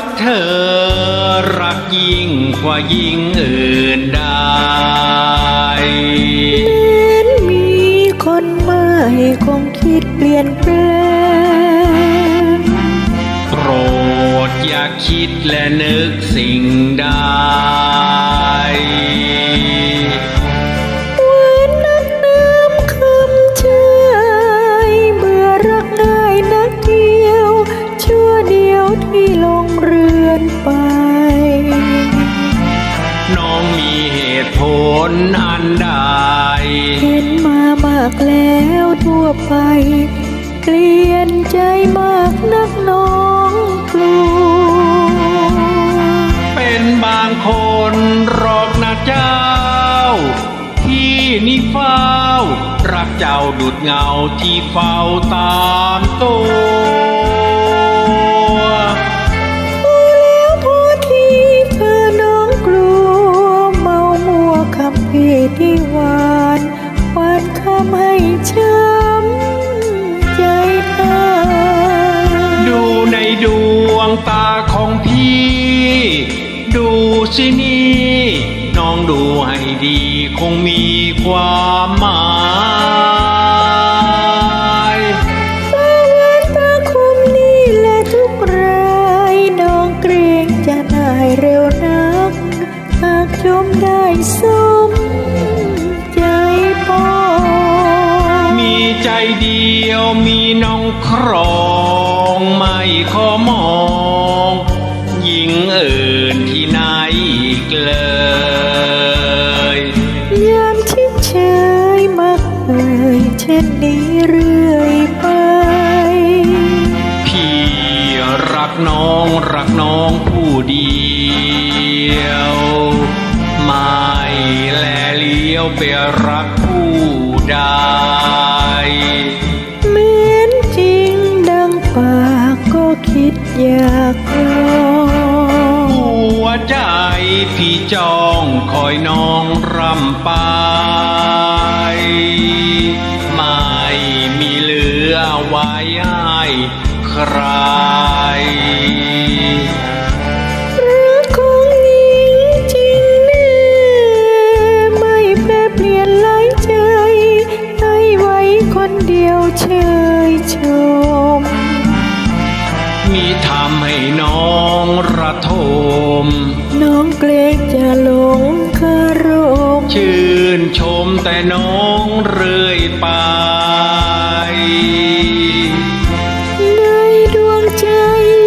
รักเธอ รักยิ่งกว่ายิ่งอื่นใดเห็นมีคนใหม่คงคิดเปลี่ยนแปลงโปรดอย่าคิดและนึกสิ่งใดหวานนักน้ำคำเชยเมื่อรักง่ายนักเดียวชั่วเดียวที่ ไป น้องมีเหตุผลอันใด เห็นมามากแล้วทั่วไปเปลี่ยนใจมากนักน้องกลัว เป็นบางคนหรอกนะเจ้า ที่นี่เฝ้า รักเจ้าดุดเงาที่เฝ้าตามตัว ที่หวานหวานคำให้ช้ำใจเธอ ดูในดวงตาของพี่ ดูสินี่น้องดูให้ดีคงมีความหมายตาวานตาคมนี่แหละทุกรายน้องเกรงจะนายเร็วนัก หากชมได้ส เดียวมีน้องครองไม่ขอมองหญิงอื่นที่ไหนอีกเลยยามชิดเชยมักเอ่ยเช่นนี้เรื่อยไป พี่รักน้องรักน้องผู้เดียว ไม่แลเลี้ยวไปรักผู้ใด จ้องคอยน้องรำไปไม่มีเหลือไว้ให้ใครรักของหญิงจริงแน่ไม่แปรเปลี่ยนไหลใจให้ไว้คนเดียวเชยชม มีทำให้น้องระทม แต่น้องเรื่อยไปในดวงใจ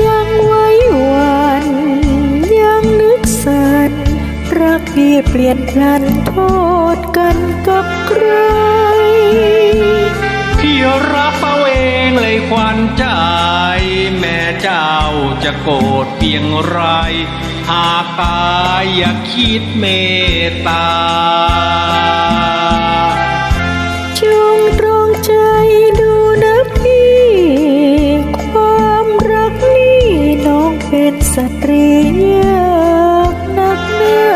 ยังไว้หวัน ยังนึกสันรักพี่เปลี่ยนพลันโทษกันกับใคร พี่รับเอาเองเลยควันใจแม่เจ้าจะโกรธเพียงไร หากตายอย่าคิดเมตตา สตรียากนักหนา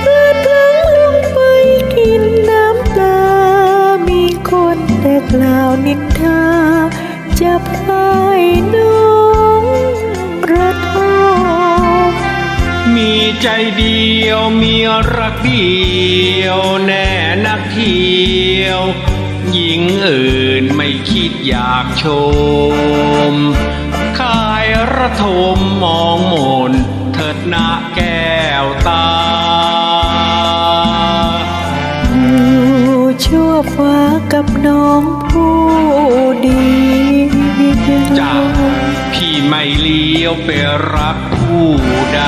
เพื่อพลังลงไปกินน้ำตามีคนแต่กล่าวนินทาจะพายน้องกระทมมีใจเดียวมีรักเดียวแน่นักเที่ยว หญิงอื่นไม่คิดอยากชม ระทมมองหมนเถิดนะแก้วตาอยู่ชั่วฟ้ากับน้องผู้ดีจ้าพี่ไม่เลี้ยวไปรักผู้ใด